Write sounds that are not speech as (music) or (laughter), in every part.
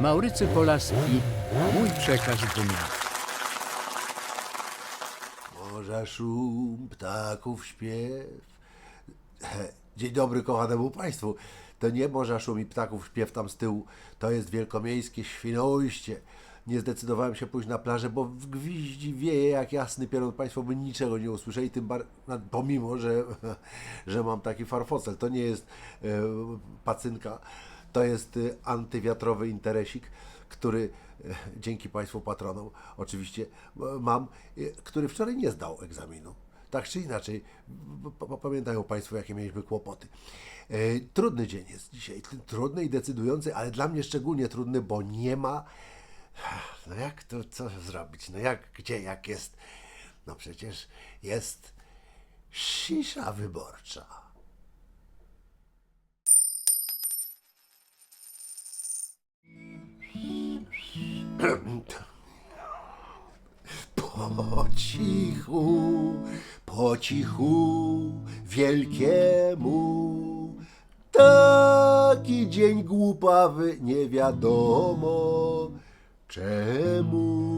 Maurycy Polaski, mój przekaz dnia. Morza szum, ptaków śpiew. Dzień dobry kochanemu Państwu. To nie morza szum i ptaków śpiew tam z tyłu, to jest wielkomiejskie Świnoujście. Nie zdecydowałem się pójść na plażę, bo w gwiździ wieje jak jasny piorun. Państwo by niczego nie usłyszeli, tym bar... pomimo, że, (laughs) że mam taki farfocel. To nie jest e, pacynka, to jest e, antywiatrowy interesik, który e, dzięki Państwu patronom oczywiście e, mam, e, który wczoraj nie zdał egzaminu. Tak czy inaczej, pamiętają Państwo, jakie mieliśmy kłopoty. Trudny dzień jest dzisiaj, trudny i decydujący, ale dla mnie szczególnie trudny, bo nie ma. No jak to, co zrobić? No jak, gdzie, jak jest? No przecież jest cisza wyborcza. Po cichu, po cichu, wielkiemu. Taki dzień głupawy, nie wiadomo czemu.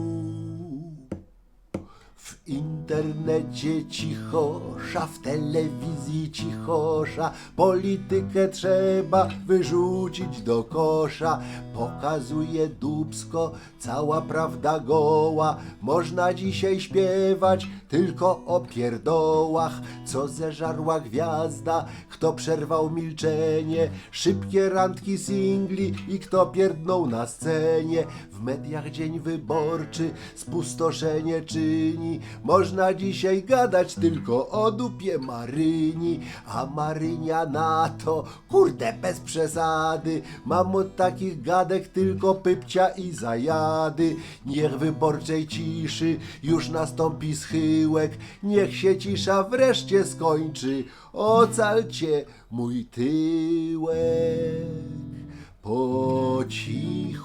Internecie cichosza, w telewizji cichosza, politykę trzeba wyrzucić do kosza. Pokazuje dubsko, cała prawda goła, można dzisiaj śpiewać tylko o pierdołach. Co zeżarła gwiazda, kto przerwał milczenie, szybkie randki singli i kto pierdnął na scenie. W mediach dzień wyborczy spustoszenie czyni. Można dzisiaj gadać tylko o dupie Maryni, a Marynia na to, kurde bez przesady. Mam od takich gadek tylko pypcia i zajady. Niech wyborczej ciszy już nastąpi schyłek, niech się cisza wreszcie skończy. Ocalcie mój tyłek po cichu,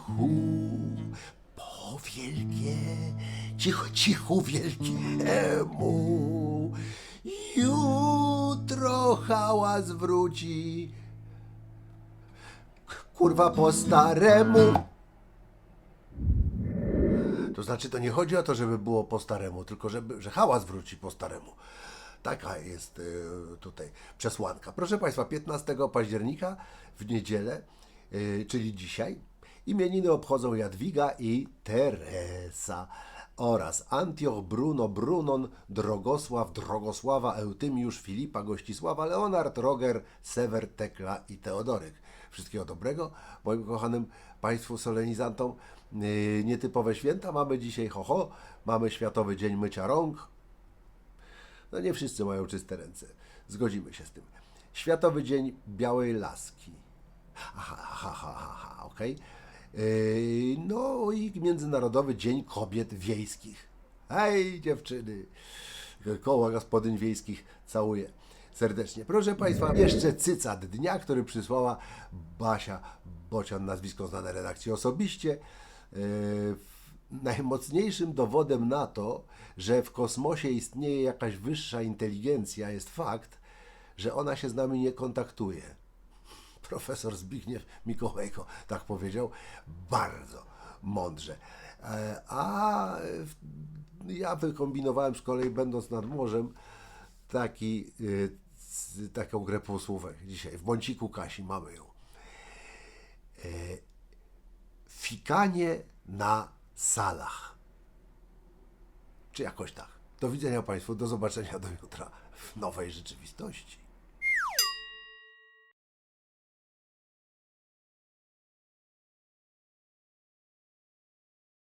cicho, cichu wielkiemu. Jutro hałas wróci, kurwa po staremu. To znaczy, to nie chodzi o to, żeby było po staremu, tylko żeby, że hałas wróci po staremu. Taka jest y, tutaj przesłanka. Proszę Państwa, 15 października w niedzielę, y, czyli dzisiaj, imieniny obchodzą Jadwiga i Teresa oraz Antioch, Bruno, Brunon, Drogosław, Drogosława, Eutymiusz, Filipa, Gościsława, Leonard, Roger, Sewer, Tekla i Teodoryk. Wszystkiego dobrego moim kochanym Państwu solenizantom. Yy, Nietypowe święta mamy dzisiaj, ho, ho. Mamy Światowy Dzień Mycia Rąk. No nie wszyscy mają czyste ręce. Zgodzimy się z tym. Światowy Dzień Białej Laski. Aha, aha, aha, aha okej. Yy, No i Międzynarodowy Dzień Kobiet Wiejskich. Hej, dziewczyny! Koła gospodyń wiejskich całuję serdecznie. Proszę Państwa, jeszcze cycat dnia, który przysłała Basia Bocian, nazwisko znane redakcji osobiście. Yy, Najmocniejszym dowodem na to, że w kosmosie istnieje jakaś wyższa inteligencja, jest fakt, że ona się z nami nie kontaktuje. Profesor Zbigniew Mikołajko tak powiedział bardzo mądrze. E, A ja wykombinowałem z kolei, będąc nad morzem, taki, c- taką grę półsłówek dzisiaj. W Bąciku Kasi mamy ją. E, Fikanie na salach. Czy jakoś tak. Do widzenia Państwu, do zobaczenia do jutra w nowej rzeczywistości.